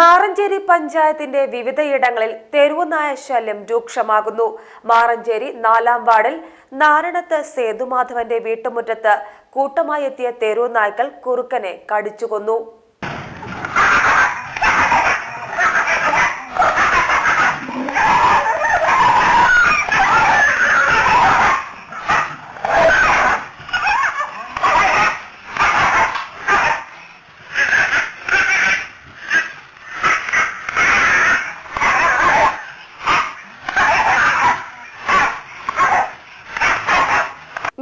മാറഞ്ചേരി പഞ്ചായത്തിന്റെ വിവിധയിടങ്ങളിൽ തെരുവുനായ ശല്യം രൂക്ഷമാകുന്നു. മാറഞ്ചേരി നാലാം വാർഡിൽ നാരണത്ത് സേതുമാധവന്റെ വീട്ടുമുറ്റത്ത് കൂട്ടമായി എത്തിയ തെരുവുനായ്ക്കൾ കുറുക്കനെ കടിച്ചുകൊന്നു.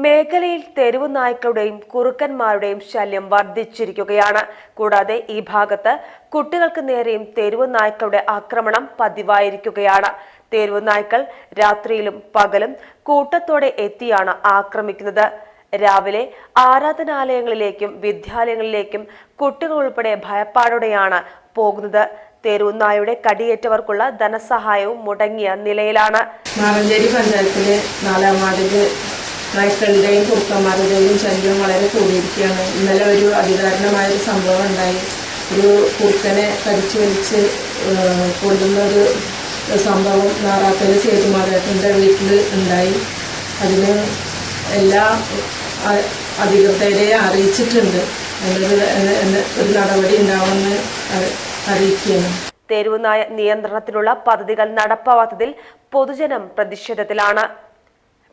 മേഖലയിൽ തെരുവു നായ്ക്കളുടെയും കുറുക്കന്മാരുടെയും ശല്യം വർദ്ധിച്ചിരിക്കുകയാണ്. കൂടാതെ ഈ ഭാഗത്ത് കുട്ടികൾക്ക് നേരെയും തെരുവു നായ്ക്കളുടെ ആക്രമണം പതിവായിരിക്കുകയാണ്. തെരുവു നായ്ക്കൾ രാത്രിയിലും പകലും കൂട്ടത്തോടെ എത്തിയാണ് ആക്രമിക്കുന്നത്. രാവിലെ ആരാധനാലയങ്ങളിലേക്കും വിദ്യാലയങ്ങളിലേക്കും കുട്ടികൾ ഉൾപ്പെടെ ഭയപ്പാടോടെയാണ് പോകുന്നത്. തെരുവുനായുടെ കടിയേറ്റവർക്കുള്ള ധനസഹായവും മുടങ്ങിയ നിലയിലാണ്. മാറഞ്ചേരി പഞ്ചായത്തിലെ നാലാം വാർഡിൽ നായ്ക്കളുടെയും കുർക്കന്മാരുടെയും ശല്യം വളരെ കൂടിയിരിക്കുകയാണ്. ഇന്നലെ ഒരു അതികാരണമായ ഒരു സംഭവം ഉണ്ടായി. ഒരു കുർക്കനെ കടിച്ചു വലിച്ച് കൊല്ലുന്ന ഒരു സംഭവം നാറാക്കൽ സേതുമാധവത്തിന്റെ വീട്ടിൽ ഉണ്ടായി. അതിന് എല്ലാ അധികൃതരെ അറിയിച്ചിട്ടുണ്ട്. ഒരു നടപടി ഉണ്ടാവുമെന്ന് അറി- അറിയിക്കുകയാണ്. തെരുവുനായ നിയന്ത്രണത്തിനുള്ള പദ്ധതികൾ നടപ്പാവാത്തതിൽ പൊതുജനം പ്രതിഷേധത്തിലാണ്.